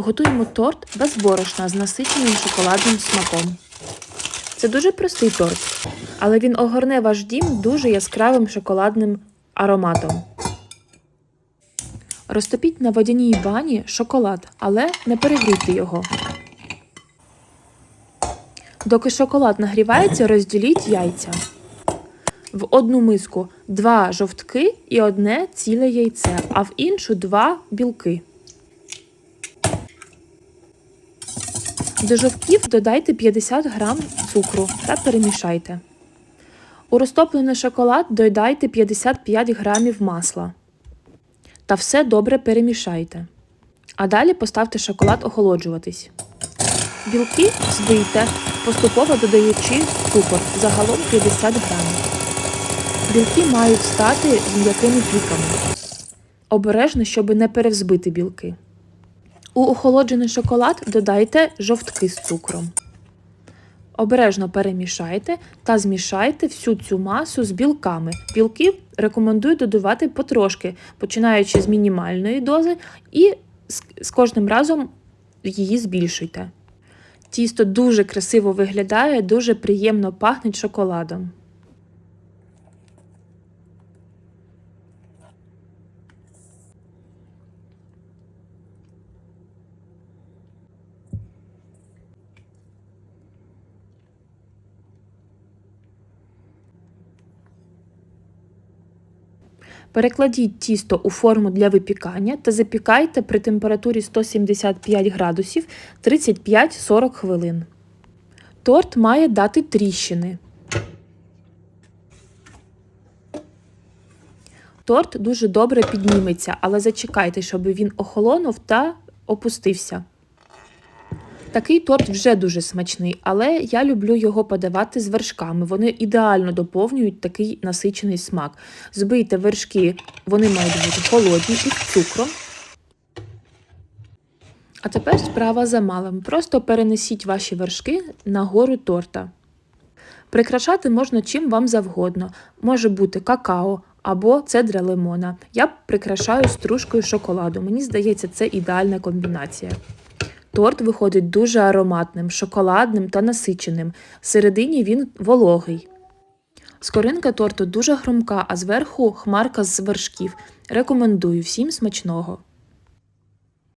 Готуємо торт без борошна з насиченим шоколадним смаком. Це дуже простий торт, але він огорне ваш дім дуже яскравим шоколадним ароматом. Розтопіть на водяній бані шоколад, але не перегрійте його. Доки шоколад нагрівається, розділіть яйця. В одну миску два жовтки і одне ціле яйце, а в іншу два білки. До жовтків додайте 50 грам цукру та перемішайте. У розтоплений шоколад додайте 55 грамів масла. Та все добре перемішайте. А далі поставте шоколад охолоджуватись. Білки збийте, поступово додаючи цукор, загалом 50 грамів. Білки мають стати з м'якими піками. Обережно, щоб не перевзбити білки. У охолоджений шоколад додайте жовтки з цукром. Обережно перемішайте та змішайте всю цю масу з білками. Білки рекомендую додавати потрошки, починаючи з мінімальної дози, і з- кожним разом її збільшуйте. Тісто дуже красиво виглядає, дуже приємно пахне шоколадом. Перекладіть тісто у форму для випікання та запікайте при температурі 175 градусів 35-40 хвилин. Торт має дати тріщини. Торт дуже добре підніметься, але зачекайте, щоб він охолонув та опустився. Такий торт вже дуже смачний, але я люблю його подавати з вершками. Вони ідеально доповнюють такий насичений смак. Збийте вершки, вони мають бути холодні із цукром. А тепер справа за малим. Просто перенесіть ваші вершки на гору торта. Прикрашати можна чим вам завгодно. Може бути какао або цедра лимона. Я прикрашаю стружкою шоколаду. Мені здається, це ідеальна комбінація. Торт виходить дуже ароматним, шоколадним та насиченим. Всередині він вологий. Скоринка торту дуже хрумка, а зверху хмарка з вершків. Рекомендую всім смачного.